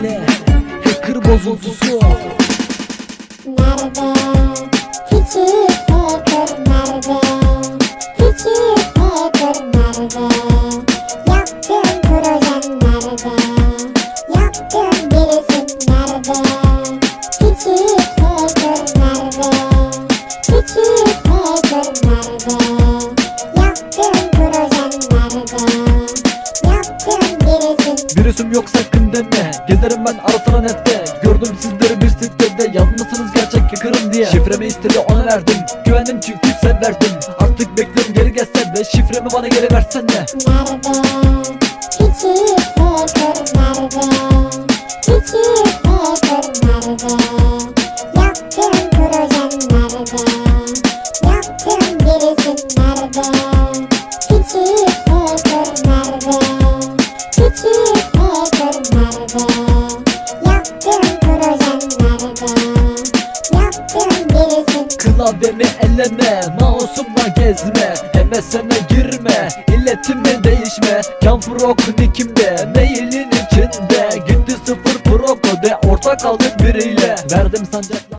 ile Hacker bozuntusu Nerede? Küçük hacker nerede? Küçük hacker nerede? Yaptığın projen nerede? Yaptığın birisin nerede? Küçük hacker nerede? Küçük hacker nerede? Yaptığın projen nerede? Virüsüm yok sakın deme Gezerim ben ara sıra nette Gördüm sizleri bir sitede Yanlısınız gerçek yıkarım diye Şifremi istedi ona verdim Güvendim çünkü severdim Artık bekliyorum geri gelse de Şifremi bana geri versene Nerede? Küçük hacker nerede? Küçük hacker nerede? Yaptığın projen nerede? Yaptığın birisin nerede? Küçük hacker nerede? Yaptığın projen nerede? Klavyemi elleme Mouse'umla gezme MSN'e girme İletimi değişme Can Frog nickimde Mailin içinde Gitti sıfır pro kode Ortak aldık biriyle Verdim sancak